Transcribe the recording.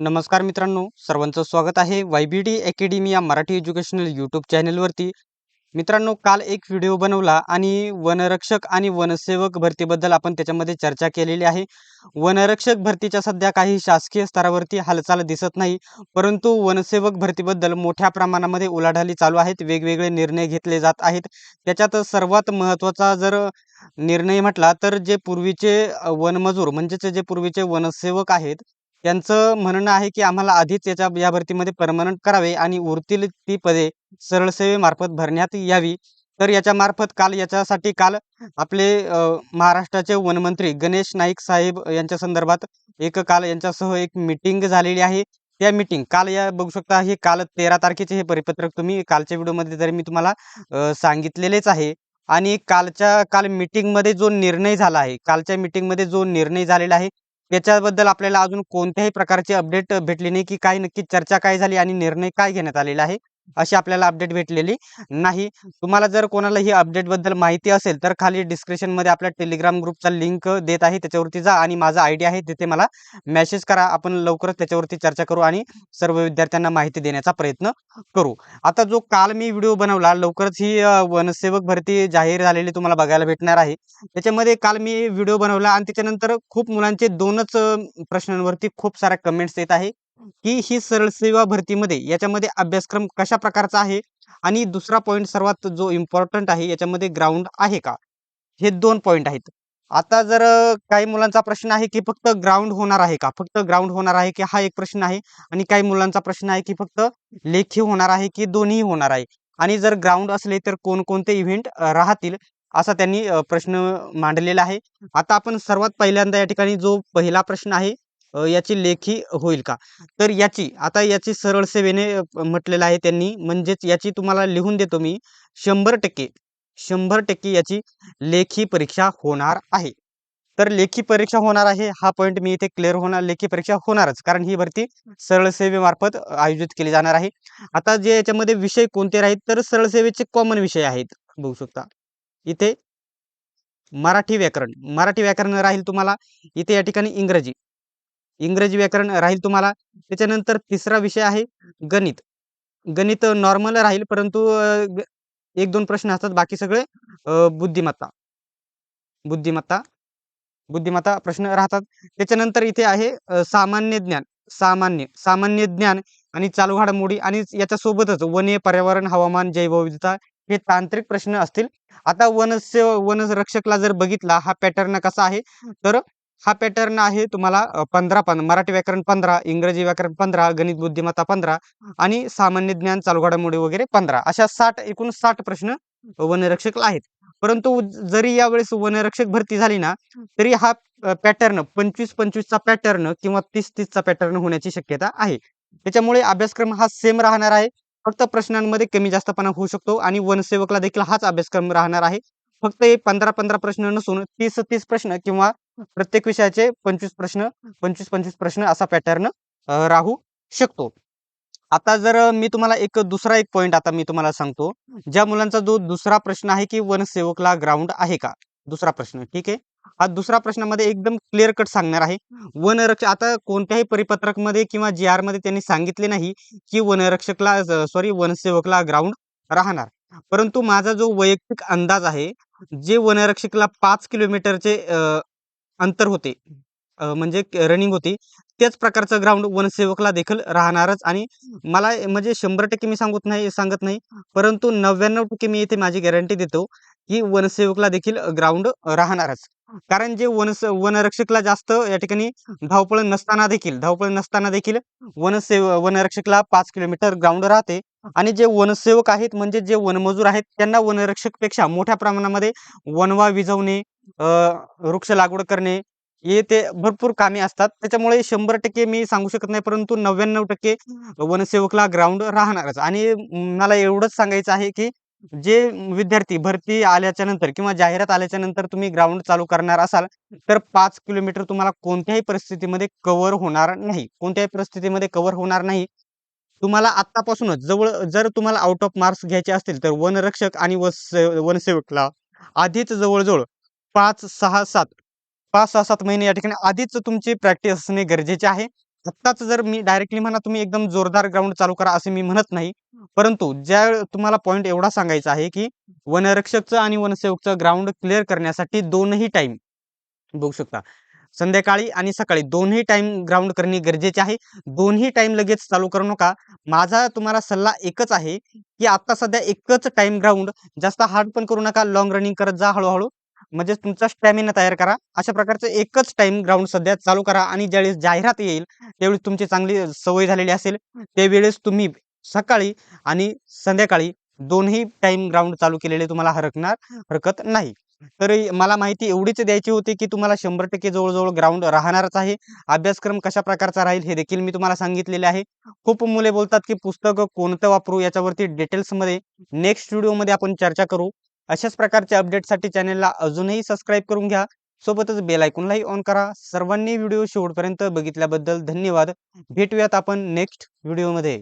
नमस्कार मित्रांनो सर्वांचं स्वागत आहे वाय बी डी अकॅडमी या मराठी एज्युकेशनल यूट्यूब चॅनलवरती मित्रांनो काल एक व्हिडिओ बनवला आणि वनरक्षक आणि वनसेवक भरतीबद्दल आपण त्याच्यामध्ये चर्चा केलेली आहे. वनरक्षक भरतीच्या सध्या काही शासकीय स्तरावरती हालचाल दिसत नाही परंतु वनसेवक भरतीबद्दल मोठ्या प्रमाणामध्ये उलाढाली चालू आहेत वेगवेगळे निर्णय घेतले जात आहेत. त्याच्यात सर्वात महत्त्वाचा जर निर्णय म्हटला तर जे पूर्वीचे वनमजूर म्हणजेच जे पूर्वीचे वनसेवक आहेत त्यांचं म्हणणं आहे की आम्हाला आधीच याच्या या भरतीमध्ये परमनंट करावे आणि उरतील ती पदे सरळ सेवेमार्फत भरण्यात यावी. तर याच्या मार्फत काल याच्यासाठी काल आपले महाराष्ट्राचे वनमंत्री गणेश नाईक साहेब यांच्या संदर्भात एक काल यांच्यासह एक मीटिंग झालेली आहे. त्या मिटिंग काल या बघू शकता हे काल तेरा तारखेचे हे परिपत्रक तुम्ही कालच्या व्हिडिओमध्ये जरी मी तुम्हाला सांगितलेलेच आहे. आणि कालच्या काल मीटिंगमध्ये जो निर्णय झाला आहे कालच्या मीटिंगमध्ये जो निर्णय झालेला आहे याच्याबद्दल आपल्याला अजून कोणत्याही प्रकारची अपडेट भेटली नाही की काय नक्की चर्चा काय झाली आणि निर्णय काय घेण्यात आलेला आहे? अशी आपल्याला अपडेट भेटलेली नाही. तुम्हाला जर कोणाला ही अपडेटबद्दल माहिती असेल तर खाली डिस्क्रिप्शनमध्ये आपल्या टेलिग्राम ग्रुपचा लिंक देत आहे त्याच्यावरती जा आणि माझा आयडी आहे तिथे मला मेसेज करा. आपण लवकरच त्याच्यावरती चर्चा करू आणि सर्व विद्यार्थ्यांना माहिती देण्याचा प्रयत्न करू. आता जो काल मी व्हिडिओ बनवला लवकरच ही वनसेवक भरती जाहीर झालेली तुम्हाला बघायला भेटणार आहे. त्याच्यामध्ये काल मी व्हिडिओ बनवला आणि त्याच्यानंतर खूप मुलांचे दोनच प्रश्नांवरती खूप साऱ्या कमेंट्स येत आहे. की ही सरळ सेवा भरतीमध्ये याच्यामध्ये अभ्यासक्रम कशा प्रकारचा आहे? आणि दुसरा पॉईंट सर्वात जो इम्पॉर्टंट आहे याच्यामध्ये ग्राउंड आहे का? हे दोन पॉईंट आहेत. आता जर काही मुलांचा प्रश्न आहे की फक्त ग्राउंड होणार आहे का? फक्त ग्राउंड होणार आहे की हा एक प्रश्न आहे? आणि काही मुलांचा प्रश्न आहे की फक्त लेखी होणार आहे की दोन्ही होणार आहे? आणि जर ग्राउंड असले तर कोणकोणते इव्हेंट राहतील? असा त्यांनी प्रश्न मांडलेला आहे. आता आपण सर्वात पहिल्यांदा या ठिकाणी जो पहिला प्रश्न आहे याची लेखी होईल का? तर याची आता याची सरळ सेवेने म्हटलेलं आहे त्यांनी म्हणजेच याची तुम्हाला लिहून देतो मी शंभर टक्के शंभर टक्के याची लेखी परीक्षा होणार आहे. तर लेखी परीक्षा होणार आहे हा पॉईंट मी इथे क्लिअर होणार लेखी परीक्षा होणारच कारण ही भरती सरळ सेवेमार्फत आयोजित केली जाणार आहे. आता जे याच्यामध्ये विषय कोणते राहील तर सरळ सेवेचे कॉमन विषय आहेत बघू शकता. इथे मराठी व्याकरण मराठी व्याकरण राहील तुम्हाला इथे या ठिकाणी इंग्रजी. इंग्रजी व्याकरण राहील तुम्हाला. त्याच्यानंतर तिसरा विषय आहे गणित. गणित नॉर्मल राहील परंतु एक दोन प्रश्न असतात बाकी सगळे बुद्धिमत्ता. बुद्धिमत्ता बुद्धिमत्ता प्रश्न राहतात. त्याच्यानंतर इथे आहे सामान्य ज्ञान. सामान्य सामान्य ज्ञान आणि चालू घडामोडी आणि याच्या सोबतच वने पर्यावरण हवामान जैवविविधता हे तांत्रिक प्रश्न असतील. आता वनस्य वनरक्षकला जर बघितला हा पॅटर्न कसा आहे? तर हा पॅटर्न आहे तुम्हाला पंधरा पण मराठी व्याकरण पंधरा इंग्रजी व्याकरण पंधरा गणित बुद्धिमत्ता पंधरा आणि सामान्य ज्ञान चालू घडामोडी वगैरे पंधरा. अशा साठ एकूण साठ प्रश्न वनरक्षकला आहेत. परंतु जरी यावेळेस वनरक्षक भरती झाली ना तरी हा पॅटर्न पंचवीस पंचवीसचा पॅटर्न किंवा तीस तीसचा पॅटर्न होण्याची शक्यता आहे. त्याच्यामुळे अभ्यासक्रम हा सेम राहणार आहे. फक्त प्रश्नांमध्ये कमी जास्तपणा होऊ शकतो आणि वनसेवकला देखील हाच अभ्यासक्रम राहणार आहे. फक्त हे पंधरा पंधरा प्रश्न नसून तीस तीस प्रश्न किंवा प्रत्येक विषयाचे पंचवीस प्रश्न पंचवीस पंचवीस प्रश्न असा पॅटर्न राहू शकतो. आता जर मी तुम्हाला एक दुसरा एक पॉईंट आता मी तुम्हाला सांगतो ज्या मुलांचा जो दुसरा प्रश्न आहे की वनसेवकला ग्राउंड आहे का? दुसरा प्रश्न ठीक आहे? हा दुसरा प्रश्नामध्ये एकदम क्लिअर कट सांगणार आहे. वनरक्षक आता कोणत्याही परिपत्रकमध्ये किंवा जी आरमध्ये त्यांनी सांगितले नाही की वनरक्षकला सॉरी वनसेवकला ग्राउंड राहणार. परंतु माझा जो वैयक्तिक अंदाज आहे जे वनरक्षकला पाच किलोमीटरचे अंतर होते. म्हणजे रनिंग होती. त्याच प्रकारचं ग्राउंड वनसेवकला देखील राहणारच आणि मला म्हणजे शंभर टक्के मी सांगत नाही सांगत नाही. परंतु नव्याण्णव टक्के मी इथे माझी गॅरंटी देतो की वनसेवकला देखील ग्राउंड राहणारच. कारण जे वनस वनरक्षकला जास्त या ठिकाणी धावपळ नसताना देखील धावपळ नसताना देखील वनसेव वनरक्षकला पाच किलोमीटर ग्राउंड राहते. आणि जे वनसेवक आहेत म्हणजे जे वनमजूर आहेत त्यांना वनरक्षकपेक्षा मोठ्या प्रमाणामध्ये वनवा विझवणे वृक्ष लागवड करणे हे ते भरपूर कामे असतात. त्याच्यामुळे शंभर टक्के मी सांगू शकत नाही परंतु नव्याण्णव टक्के वनसेवकला ग्राउंड राहणारच. आणि मला एवढंच सांगायचं आहे की जे विद्यार्थी भरती आल्याच्यानंतर किंवा जाहिरात आल्याच्यानंतर तुम्ही ग्राउंड चालू करणार असाल तर पाच किलोमीटर तुम्हाला कोणत्याही परिस्थितीमध्ये कव्हर होणार नाही. कोणत्याही परिस्थितीमध्ये कव्हर होणार नाही. तुम्हाला आत्तापासूनच जवळ जर तुम्हाला आउट ऑफ मार्क्स घ्यायचे असतील तर वनरक्षक आणि वस- वनसेवकला आधीच जवळजवळ पाच सहा सात. पाच सहा सात महिने या ठिकाणी आधीच तुमची प्रॅक्टिस असणे गरजेचे आहे. आत्ताच जर मी डायरेक्टली म्हणा तुम्ही एकदम जोरदार ग्राउंड चालू करा असं मी म्हणत नाही. परंतु ज्या तुम्हाला पॉईंट एवढा सांगायचा आहे की वनरक्षकचं आणि वनसेवकचं ग्राउंड क्लिअर करण्यासाठी दोनही टाइम बघू शकता. संध्याकाळी आणि सकाळी दोन्ही टाइम ग्राउंड करणे गरजेचे आहे. दोन्ही टाइम लगेच चालू करू नका. माझा तुम्हाला सल्ला एकच आहे की आता सध्या एकच टाइम ग्राउंड जास्त हार्ड पण करू नका. लॉंग रनिंग करत जा हळूहळू. म्हणजे तुमचा स्टॅमिना तयार करा. अशा प्रकारचं एकच टाइम ग्राउंड सध्या चालू करा आणि ज्यावेळेस जाहिरात येईल त्यावेळेस तुमची चांगली सवय झालेली असेल त्यावेळेस तुम्ही सकाळी आणि संध्याकाळी दोन्ही टाइम ग्राउंड चालू केलेले तुम्हाला हरकणार हरकत नाही. तर मला माहिती एवढीच द्यायची होती की तुम्हाला शंभर टक्के जवळजवळ ग्राउंड राहणारच आहे. अभ्यासक्रम कशा प्रकारचा राहील हे देखील मी तुम्हाला सांगितलेले आहे. खूप मुले बोलतात की पुस्तकं कोणतं वापरू याच्यावरती डिटेल्समध्ये नेक्स्ट व्हिडिओमध्ये आपण चर्चा करू. अशाच प्रकारच्या अपडेटसाठी चॅनलला अजूनही सबस्क्राईब करून घ्या. सोबतच बेल आयकॉनलाही ऑन करा. सर्वांनी व्हिडिओ शेवटपर्यंत बघितल्याबद्दल धन्यवाद. भेटूयात आपण नेक्स्ट व्हिडिओमध्ये.